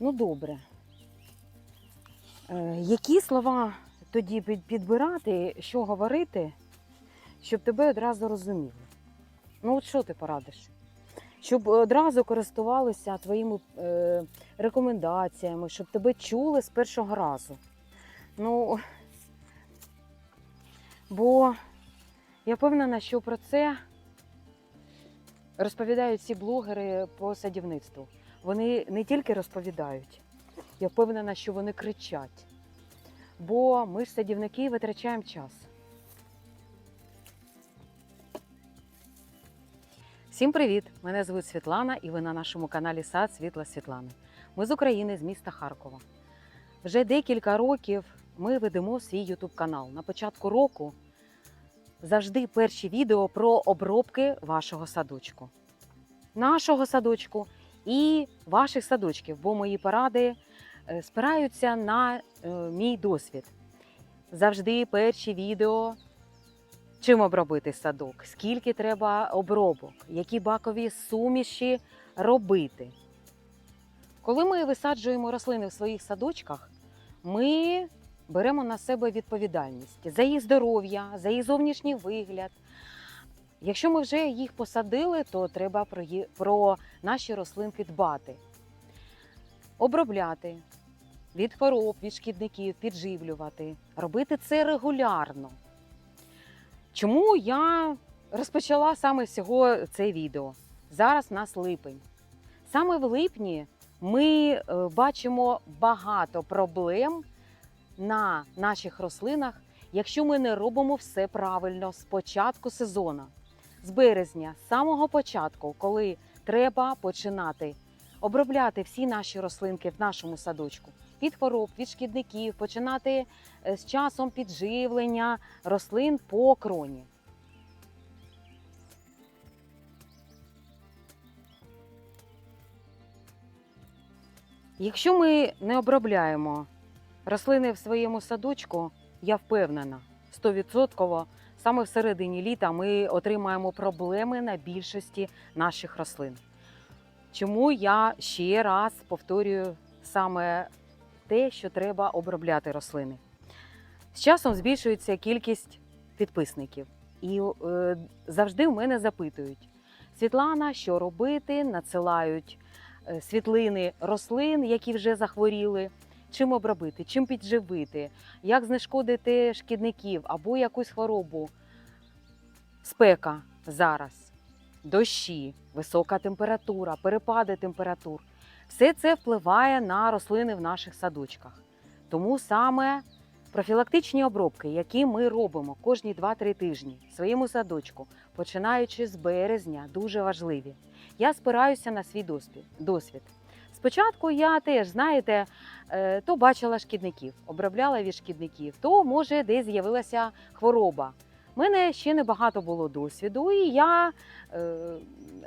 Ну, добре. Е, які слова тоді підбирати, що говорити, щоб тебе одразу розуміли? Ну, от що ти порадиш? Щоб одразу користувалися твоїми е, рекомендаціями, щоб тебе чули з першого разу. Ну, бо я впевнена, що про це розповідають всі блогери по садівництву. Вони не тільки розповідають, я впевнена, що вони кричать. Бо ми ж садівники витрачаємо час. Всім привіт! Мене звуть Світлана і ви на нашому каналі Сад Світла Світлани. Ми з України, з міста Харкова. Вже декілька років ми ведемо свій Ютуб канал. На початку року завжди перші відео про обробки вашого садочку. Нашого садочку і ваших садочків, бо мої поради е, спираються на е, мій досвід. Завжди перші відео, чим обробити садок, скільки треба обробок, які бакові суміші робити. Коли ми висаджуємо рослини в своїх садочках, ми беремо на себе відповідальність за їх здоров'я, за їх зовнішній вигляд. Якщо ми вже їх посадили, то треба про, наші рослинки дбати, обробляти від хвороб, від шкідників, підживлювати, робити це регулярно. Чому я розпочала саме з цього це відео? Зараз у нас липень. Саме в липні ми е, бачимо багато проблем на наших рослинах, якщо ми не робимо все правильно з початку сезону, з березня, з самого початку, коли треба починати обробляти всі наші рослинки в нашому садочку від хвороб, від шкідників, починати е, з часом підживлення рослин по кроні. Якщо ми не обробляємо рослини в своєму садочку, я впевнена, 100% саме в середині літа ми отримаємо проблеми на більшості наших рослин. Чому я ще раз повторюю саме те, що треба обробляти рослини. З часом збільшується кількість підписників, і е, завжди в мене запитують: Світлана, що робити? Надсилають е, світлини рослин, які вже захворіли. Чим обробити, чим підживити, як знешкодити шкідників або якусь хворобу. Спека зараз, дощі, висока температура, перепади температур. Все це впливає на рослини в наших садочках. Тому саме профілактичні обробки, які ми робимо кожні 2-3 тижні в своєму садочку, починаючи з березня, дуже важливі. Я спираюся на свій досвід. Спочатку я теж, знаєте, е, то бачила шкідників, обробляла від шкідників, то може десь з'явилася хвороба. У мене ще небагато було досвіду, і я е,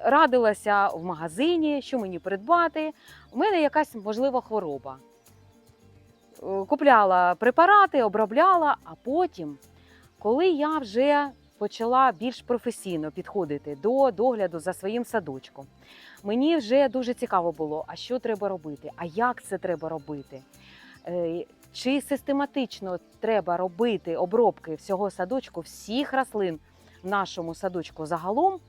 радилася в магазині, що мені придбати. У мене якась можлива хвороба. Е, Купляла препарати, обробляла, а потім, коли я вже почала більш професійно підходити до догляду за своїм садочком, мені вже дуже цікаво було, а що треба робити, а як це треба робити. Е, Чи систематично треба робити обробки всього садочку, всіх рослин в нашому садочку загалом,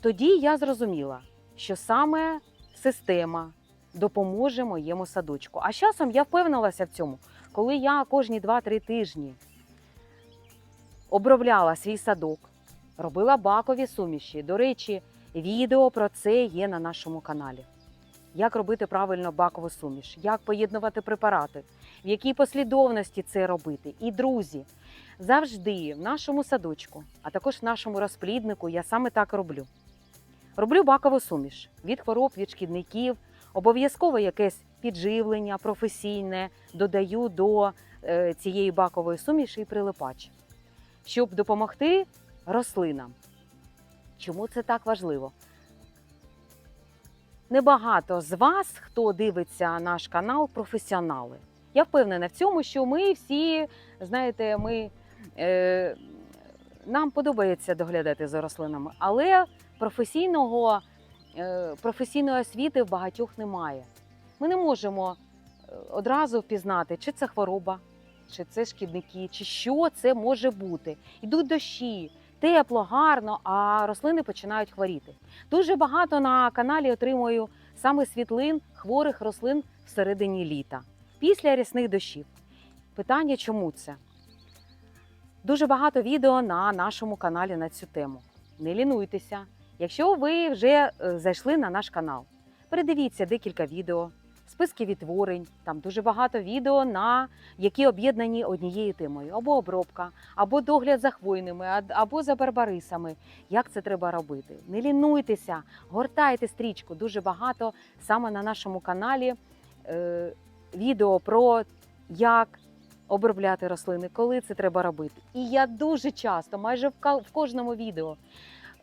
тоді я зрозуміла, що саме система допоможе моєму садочку. А з часом я впевнилася в цьому, коли я кожні 2-3 тижні обробляла свій садок, робила бакові суміші. До речі, відео про це є на нашому каналі. Як робити правильно бакову суміш, як поєднувати препарати, в якій послідовності це робити. І друзі, завжди в нашому садочку, а також в нашому розпліднику я саме так роблю. Роблю бакову суміш від хвороб, від шкідників, обов'язково якесь підживлення професійне додаю до е, цієї бакової суміші і прилипач, щоб допомогти рослинам. Чому це так важливо? Небагато з вас, хто дивиться наш канал, професіонали. Я впевнена в цьому, що ми всі, знаєте, ми, е, нам подобається доглядати за рослинами, але професійного, е, професійної освіти в багатьох немає. Ми не можемо е, одразу впізнати, чи це хвороба, чи це шкідники, чи що це може бути. Йдуть дощі, тепло, гарно, а рослини починають хворіти. Дуже багато на каналі отримую саме світлин хворих рослин всередині літа, після рясних дощів. Питання, чому це? Дуже багато відео на нашому каналі на цю тему. Не лінуйтеся. Якщо ви вже е, зайшли на наш канал, передивіться декілька відео, списки відтворень. Там дуже багато відео, на які об'єднані однією темою: або обробка, або догляд за хвойними, або за барбарисами. Як це треба робити? Не лінуйтеся, гортайте стрічку. Дуже багато саме на нашому каналі е, відео про як обробляти рослини, коли це треба робити. І я дуже часто, майже в кожному відео,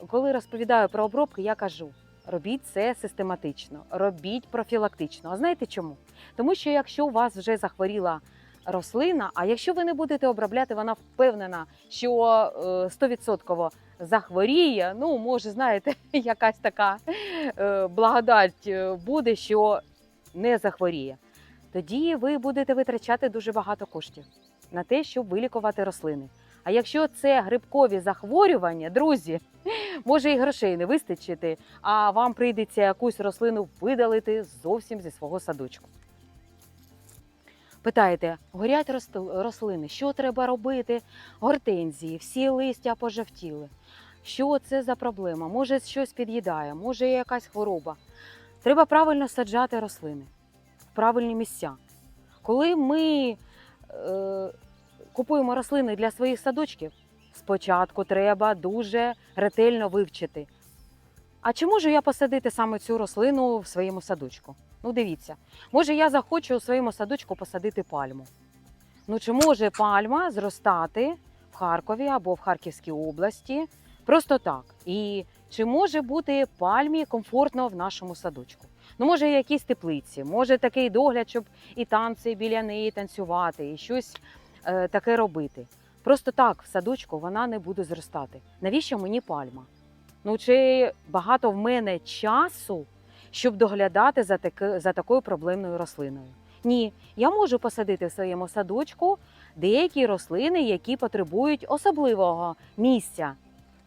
коли розповідаю про обробки, я кажу: робіть це систематично, робіть профілактично. А знаєте чому? Тому що якщо у вас вже захворіла рослина, а якщо ви не будете обробляти, вона впевнена, що е, стовідсотково захворіє. Ну, може, знаєте, якась така е, благодать е, буде, що не захворіє. Тоді ви будете витрачати дуже багато коштів на те, щоб вилікувати рослини. А якщо це грибкові захворювання, друзі, може і грошей не вистачити, а вам прийдеться якусь рослину видалити зовсім зі свого садочку. Питаєте, горять рослини, що треба робити? Гортензії, всі листя пожовтіли. Що це за проблема? Може, щось під'їдає, може, є якась хвороба. Треба правильно саджати рослини в правильні місця. Коли ми е, купуємо рослини для своїх садочків, спочатку треба дуже ретельно вивчити. А чи можу я посадити саме цю рослину в своєму садочку? Ну, дивіться, може, я захочу у своєму садочку посадити пальму. Ну, чи може пальма зростати в Харкові або в Харківській області просто так? І чи може бути пальмі комфортно в нашому садочку? Ну, може, якісь теплиці, може такий догляд, щоб і танці біля неї танцювати, і щось таке робити. Просто так в садочку вона не буде зростати. Навіщо мені пальма? Ну чи багато в мене часу, щоб доглядати за, таки, за такою проблемною рослиною? Ні, я можу посадити в своєму садочку деякі рослини, які потребують особливого місця.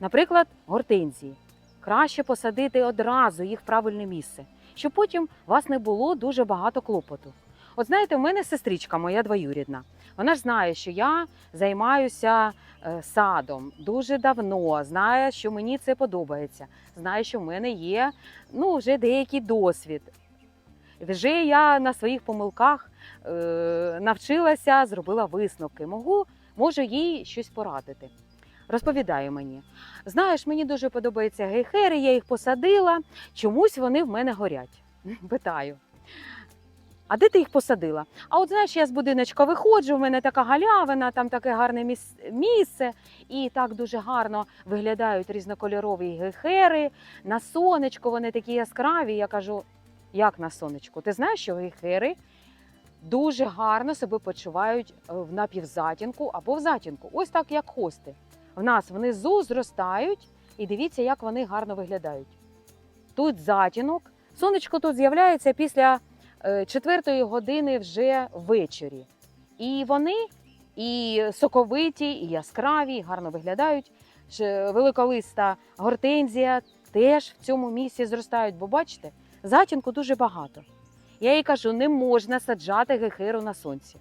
Наприклад, гортензії. Краще посадити одразу їх в правильне місце, щоб потім у вас не було дуже багато клопоту. От знаєте, в мене сестричка моя двоюрідна. Вона ж знає, що я займаюся е, садом дуже давно, знає, що мені це подобається, знає, що в мене є ну, вже деякий досвід. Вже я на своїх помилках е, навчилася, зробила висновки. Можу, можу їй щось порадити. Розповідає мені. Знаєш, мені дуже подобаються гейхери, я їх посадила, чомусь вони в мене горять. Питаю. А де ти їх посадила? А от знаєш, я з будиночка виходжу, в мене така галявина, там таке гарне місце, і так дуже гарно виглядають різнокольорові гейхери. На сонечку вони такі яскраві. Я кажу, як на сонечку? Ти знаєш, що гейхери дуже гарно себе почувають е, в напівзатінку або в затінку, ось так, як хости. В нас внизу зростають, і дивіться, як вони гарно виглядають. Тут затінок. Сонечко тут з'являється після четвертої години вже ввечері. І вони і соковиті, і яскраві, і гарно виглядають. Великолиста гортензія теж в цьому місці зростають, бо бачите, затінку дуже багато. Я їй кажу, не можна саджати гехеру на сонці.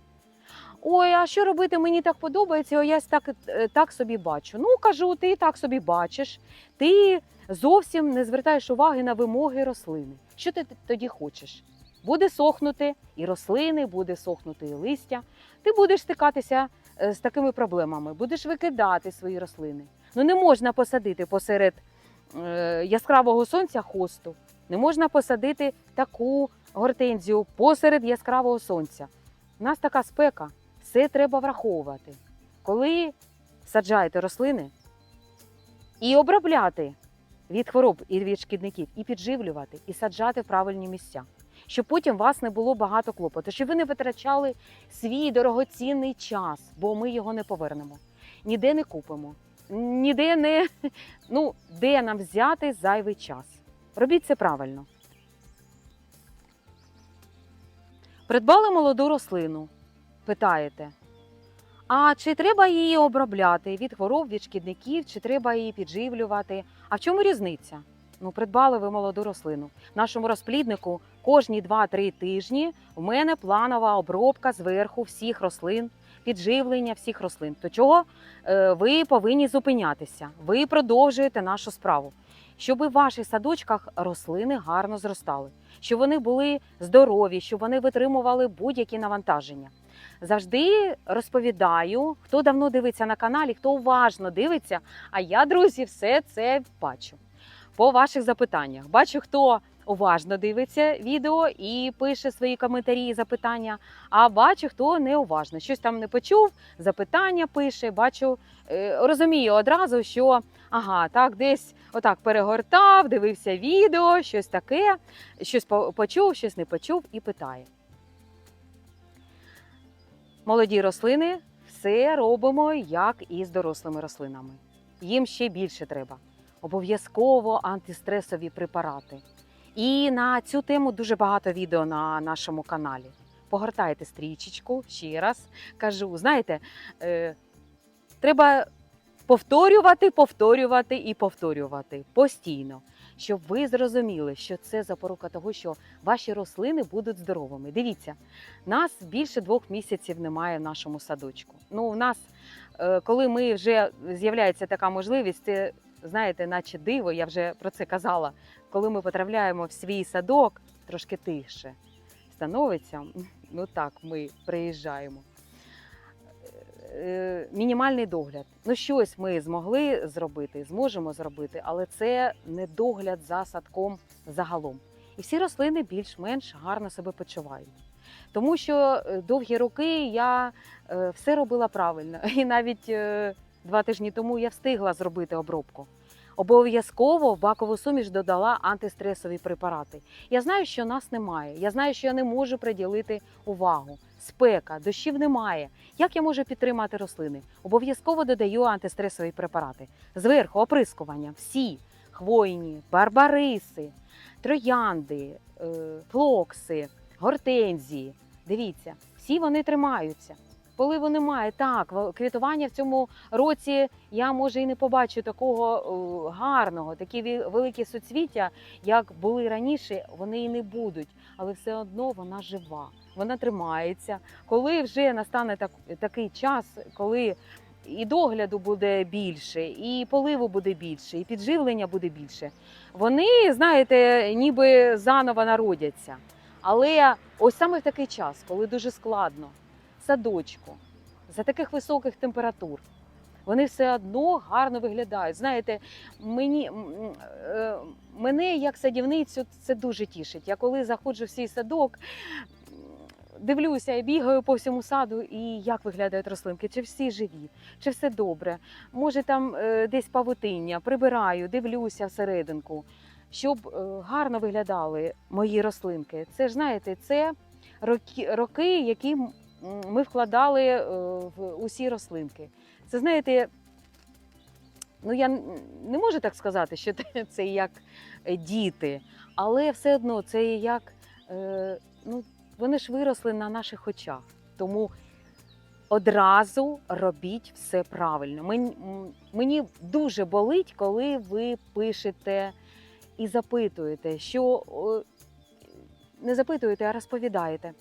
Ой, а що робити? Мені так подобається, о, я так, е, так собі бачу. Ну, кажу, ти так собі бачиш. Ти зовсім не звертаєш уваги на вимоги рослини. Що ти тоді хочеш? Буде сохнути і рослини, буде сохнути і листя. Ти будеш стикатися е, з такими проблемами, будеш викидати свої рослини. Ну не можна посадити посеред е, яскравого сонця хосту, не можна посадити таку гортензію посеред яскравого сонця. У нас така спека, все треба враховувати. Коли саджаєте рослини і обробляти від хвороб і від шкідників, і підживлювати, і саджати в правильні місця, щоб потім у вас не було багато клопоту, щоб ви не витрачали свій дорогоцінний час, бо ми його не повернемо. Ніде не купимо, ніде не ну, де нам взяти зайвий час. Робіть це правильно. Придбали молоду рослину. Питаєте, а чи треба її обробляти від хвороб, від шкідників, чи треба її підживлювати? А в чому різниця? Ну, придбали ви молоду рослину. В нашому розпліднику кожні 2-3 тижні в мене планова обробка зверху всіх рослин, підживлення всіх рослин. То чого е, ви повинні зупинятися? Ви продовжуєте нашу справу, щоб в ваших садочках рослини гарно зростали, щоб вони були здорові, щоб вони витримували будь-які навантаження. Завжди розповідаю, хто давно дивиться на каналі, хто уважно дивиться. А я, друзі, все це бачу по ваших запитаннях. Бачу, хто уважно дивиться відео і пише свої коментарі і запитання. А бачу, хто неуважно. Щось там не почув, запитання пише. Бачу, е, розумію одразу, що ага, так, десь отак перегортав, дивився відео, щось таке, щось почув, щось не почув і питає. Молоді рослини все робимо як і з дорослими рослинами. Їм ще більше треба. Обов'язково антистресові препарати. І на цю тему дуже багато відео на нашому каналі. Погортайте стрічечку ще раз кажу. Знаєте, е, треба повторювати, повторювати і повторювати постійно, щоб ви зрозуміли, що це запорука того, що ваші рослини будуть здоровими. Дивіться, нас більше двох місяців немає в нашому садочку. Ну, у нас, е, коли ми вже з'являється така можливість, це знаєте, наче диво, я вже про це казала. Коли ми потрапляємо в свій садок, трошки тихше становиться. Ну так, ми приїжджаємо. Е, Мінімальний догляд. Ну, щось ми змогли зробити, зможемо зробити, але це не догляд за садком загалом. І всі рослини більш-менш гарно себе почувають. Тому що е, довгі роки я е, все робила правильно. І навіть е, два тижні тому я встигла зробити обробку. Обов'язково в бакову суміш додала антистресові препарати. Я знаю, що нас немає. Я знаю, що я не можу приділити увагу. Спека, дощів немає. Як я можу підтримати рослини? Обов'язково додаю антистресові препарати. Зверху оприскування, всі хвойні, барбариси, троянди, е, флокси, гортензії. Дивіться, всі вони тримаються. Поливу немає. Так, квітування в цьому році я може і не побачу такого гарного, такі великі суцвіття, як були раніше, вони і не будуть, але все одно вона жива, вона тримається. Коли вже настане так, такий час, коли і догляду буде більше, і поливу буде більше, і підживлення буде більше. Вони, знаєте, ніби заново народяться. Але ось саме в такий час, коли дуже складно, садочку, за таких високих температур, вони все одно гарно виглядають. Знаєте, мені, е, мене як садівницю це дуже тішить. Я коли заходжу в свій садок, дивлюся, я бігаю по всьому саду, і як виглядають рослинки, чи всі живі, чи все добре. Може там е, десь павутиння, прибираю, дивлюся всерединку, щоб е, гарно виглядали мої рослинки. Це ж знаєте, це роки, роки які ми вкладали е, в усі рослинки. Це знаєте, ну я не можу так сказати, що це- як е, діти, але все одно це як е, ну, вони ж виросли на наших очах. Тому одразу робіть все правильно. Мені, дуже болить, коли ви пишете і запитуєте, що не запитуєте, а розповідаєте.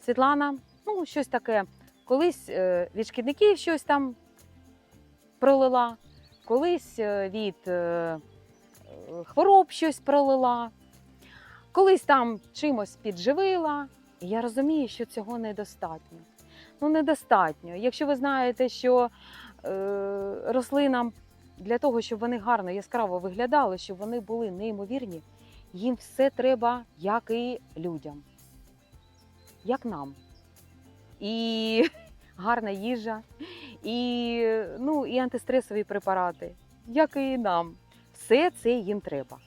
Світлана, ну щось таке. Колись е, від шкідників щось там пролила, колись е, від е, хвороб щось пролила, колись там чимось підживила. І я розумію, що цього недостатньо. Ну, недостатньо. Якщо ви знаєте, що е, рослинам для того, щоб вони гарно яскраво виглядали, щоб вони були неймовірні, їм все треба, як і людям, як нам. І гарна їжа, і, ну, і антистресові препарати, як і нам. Все це їм треба.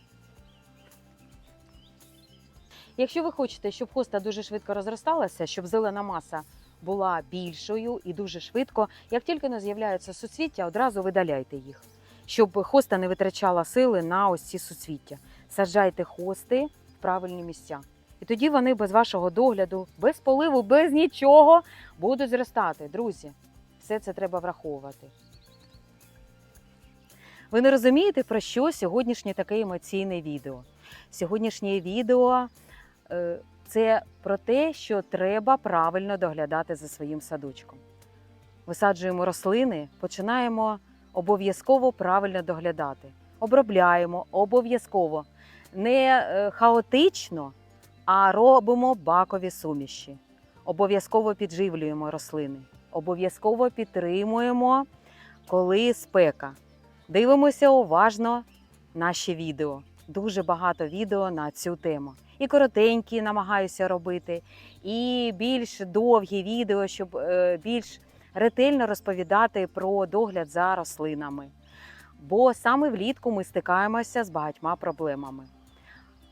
Якщо ви хочете, щоб хоста дуже швидко розросталася, щоб зелена маса була більшою і дуже швидко, як тільки не з'являються суцвіття, одразу видаляйте їх, щоб хоста не витрачала сили на ось ці суцвіття. Саджайте хости в правильні місця. І тоді вони без вашого догляду, без поливу, без нічого будуть зростати. Друзі, все це треба враховувати. Ви не розумієте, про що сьогоднішнє таке емоційне відео? Сьогоднішнє відео е, це про те, що треба правильно доглядати за своїм садочком. Висаджуємо рослини, починаємо обов'язково правильно доглядати. Обробляємо обов'язково. Не е, хаотично, а робимо бакові суміші. Обов'язково підживлюємо рослини. Обов'язково підтримуємо, коли спека. Дивимося уважно наші відео. Дуже багато відео на цю тему. І коротенькі намагаюся робити, і більш довгі відео, щоб е, більш ретельно розповідати про догляд за рослинами. Бо саме влітку ми стикаємося з багатьма проблемами.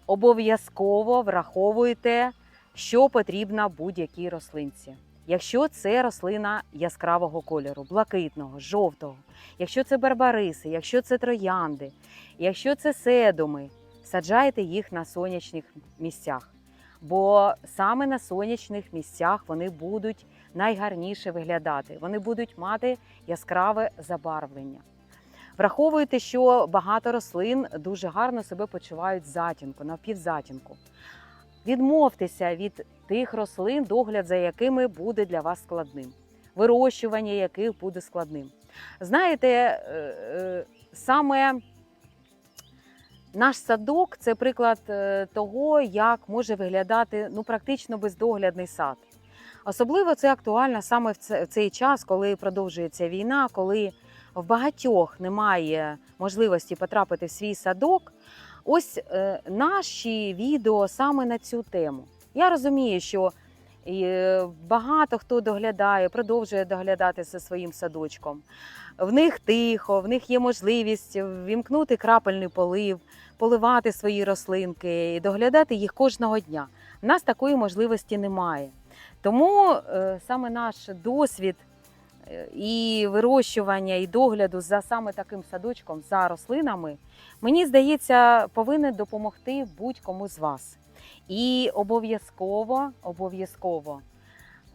Обов'язково враховуйте, що потрібно будь-якій рослинці. Якщо це рослина яскравого кольору, блакитного, жовтого, якщо це барбариси, якщо це троянди, якщо це седуми, саджайте їх на сонячних місцях. Бо саме на сонячних місцях вони будуть найгарніше виглядати, вони будуть мати яскраве забарвлення. Враховуйте, що багато рослин дуже гарно себе почувають затінку, навпівзатінку. Відмовтеся від тих рослин, догляд за якими буде для вас складним, вирощування яких буде складним. Знаєте, е, е, саме наш садок це приклад е, того, як може виглядати ну, практично бездоглядний сад. Особливо це актуально саме в цей час, коли продовжується війна, коли в багатьох немає можливості потрапити в свій садок. Ось е, наші відео саме на цю тему. Я розумію, що е, багато хто доглядає, продовжує доглядати за своїм садочком. В них тихо, в них є можливість вімкнути крапельний полив, поливати свої рослинки і доглядати їх кожного дня. У нас такої можливості немає. Тому е, саме наш досвід і вирощування, і догляду за саме таким садочком, за рослинами, мені здається, повинен допомогти будь-кому з вас. І обов'язково, обов'язково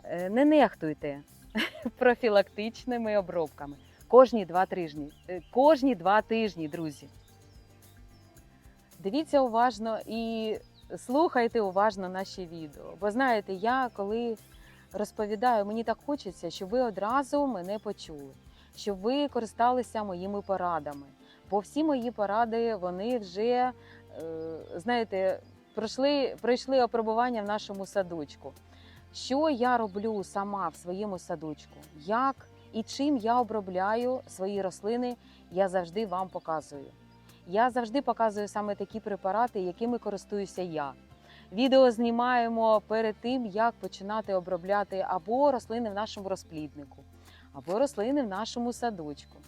е, не нехтуйте профілактичними обробками. Кожні два тижні. Е, Кожні два тижні, друзі. Дивіться уважно і слухайте уважно наші відео. Бо знаєте, я коли розповідаю, мені так хочеться, щоб ви одразу мене почули, щоб ви користалися моїми порадами. Бо всі мої поради, вони вже, е, знаєте, пройшли, пройшли опробування в нашому садочку. Що я роблю сама в своєму садочку? Як і чим я обробляю свої рослини, я завжди вам показую. Я завжди показую саме такі препарати, якими користуюся я. Відео знімаємо перед тим, як починати обробляти або рослини в нашому розпліднику, або рослини в нашому садочку.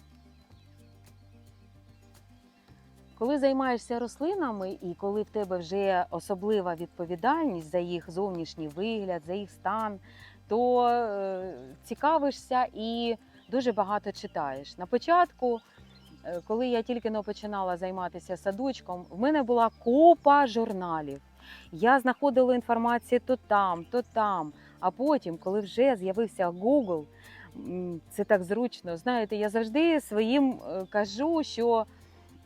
Коли займаєшся рослинами і коли в тебе вже особлива відповідальність за їх зовнішній вигляд, за їх стан, то е, цікавишся і дуже багато читаєш. На початку, е, коли я тільки но починала займатися садочком, в мене була купа журналів. Я знаходила інформацію то там, то там. А потім, коли вже з'явився Google, це так зручно. Знаєте, я завжди своїм е, кажу, що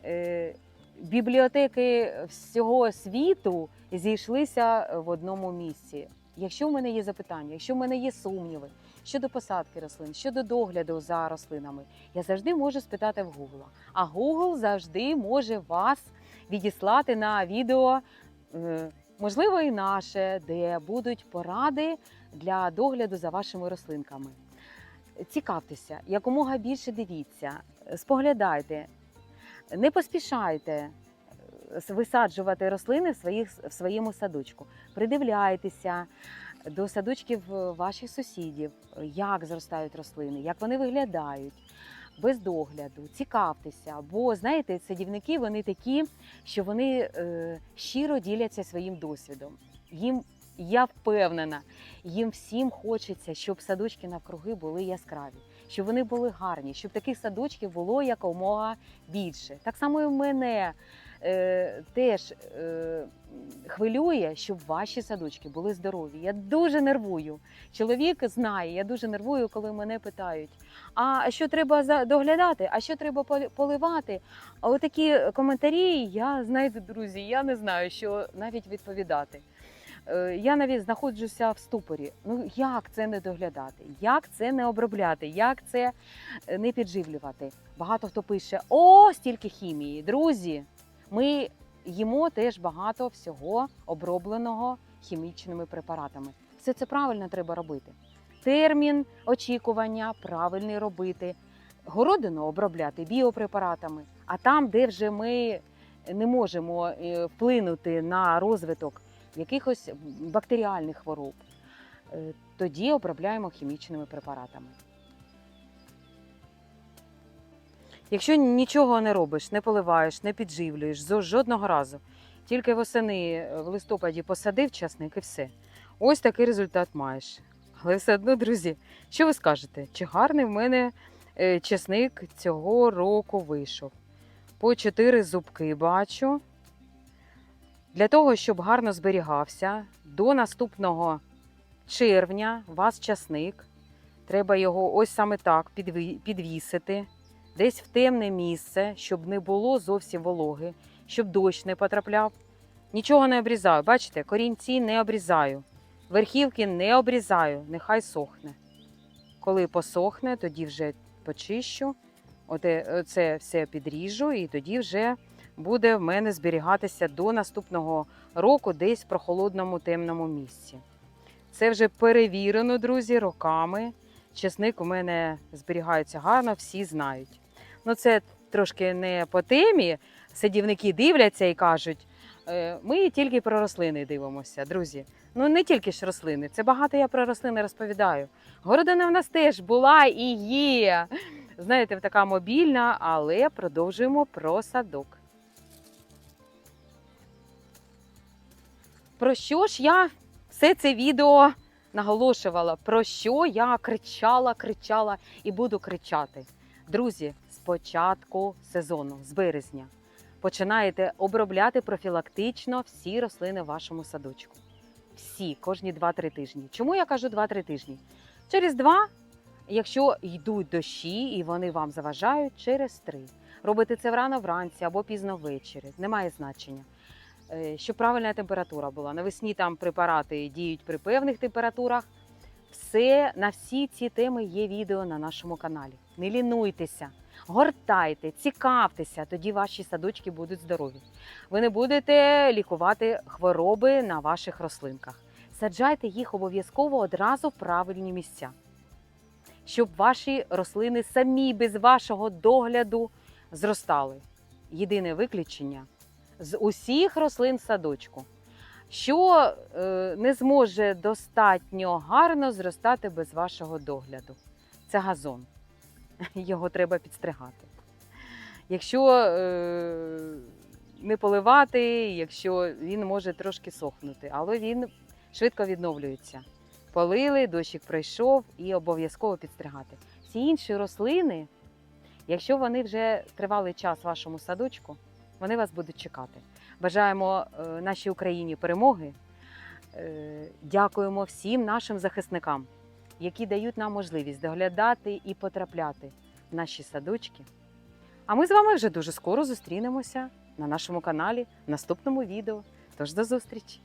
е, бібліотеки всього світу зійшлися в одному місці. Якщо в мене є запитання, якщо в мене є сумніви щодо посадки рослин, щодо догляду за рослинами, я завжди можу спитати в Google. А Google завжди може вас відіслати на відео, е, можливо, і наше, де будуть поради для догляду за вашими рослинками. Цікавтеся, якомога більше дивіться, споглядайте, не поспішайте е, висаджувати рослини в, своїх, в своєму садочку. Придивляйтеся до садочків ваших сусідів, як зростають рослини, як вони виглядають. Без догляду, цікавтеся, бо знаєте, садівники вони такі, що вони е, щиро діляться своїм досвідом. Їм я впевнена, їм всім хочеться, щоб садочки навкруги були яскраві, щоб вони були гарні, щоб таких садочків було якомога більше. Так само і в мене е, теж е, хвилює, щоб ваші садочки були здорові. Я дуже нервую. Чоловік знає, я дуже нервую, коли мене питають: а що треба доглядати, а що треба поливати? А отакі коментарі, я знаєте, друзі, я не знаю, що навіть відповідати. Е, Я навіть знаходжуся в ступорі. Ну як це не доглядати? Як це не обробляти? Як це е, не підживлювати? Багато хто пише: о, стільки хімії. Друзі, ми їмо теж багато всього обробленого хімічними препаратами. Все це правильно треба робити. Термін очікування правильний робити, городину обробляти біопрепаратами. А там, де вже ми не можемо е, вплинути на розвиток якихось бактеріальних хвороб, е, тоді обробляємо хімічними препаратами. Якщо нічого не робиш, не поливаєш, не підживлюєш жодного разу, тільки восени е, в листопаді посадив часник і все. Ось такий результат маєш. Але все одно, друзі, що ви скажете? Чи гарний в мене е, часник цього року вийшов? По чотири зубки бачу. Для того, щоб гарно зберігався, до наступного червня вас часник. Треба його ось саме так підвісити, десь в темне місце, щоб не було зовсім вологи, щоб дощ не потрапляв. Нічого не обрізаю. Бачите, корінці не обрізаю. Верхівки не обрізаю, нехай сохне. Коли посохне, тоді вже почищу. Оте, це все підріжу, і тоді вже буде в мене зберігатися до наступного року десь в прохолодному темному місці. Це вже перевірено, друзі, роками. Чесник у мене зберігається гарно, всі знають. Ну, це трошки не по темі. Садівники дивляться і кажуть: «Е, ми тільки про рослини дивимося, друзі. Ну не тільки ж рослини, це багато я про рослини розповідаю. Городина в нас теж була і є. Знаєте, така мобільна, але продовжуємо про садок. Про що ж я все це відео наголошувала? Про що я кричала, кричала і буду кричати? Друзі, з початку сезону, з березня, починаєте обробляти профілактично всі рослини в вашому садочку. Всі, кожні 2-3 тижні. Чому я кажу 2-3 тижні? Через два, якщо йдуть дощі і вони вам заважають, через три. Робите це врано вранці або пізно ввечері. Немає значення. Е, Щоб правильна температура була. Навесні там препарати діють при певних температурах. Все на всі ці теми є відео на нашому каналі. Не лінуйтеся, гортайте, цікавтеся, тоді ваші садочки будуть здорові. Ви не будете лікувати хвороби на ваших рослинках. Саджайте їх обов'язково одразу в правильні місця, щоб ваші рослини самі без вашого догляду зростали. Єдине виключення з усіх рослин садочку, що е, не зможе достатньо гарно зростати без вашого догляду. Це газон. Його треба підстригати. Якщо е, не поливати, якщо він може трошки сохнути, але він швидко відновлюється. Полили, дощик пройшов і обов'язково підстригати. Всі інші рослини, якщо вони вже тривалий час в вашому садочку, вони вас будуть чекати. Бажаємо е, нашій Україні перемоги. Е, Дякуємо всім нашим захисникам, які дають нам можливість доглядати і потрапляти в наші садочки. А ми з вами вже дуже скоро зустрінемося на нашому каналі в наступному відео. Тож до зустрічі!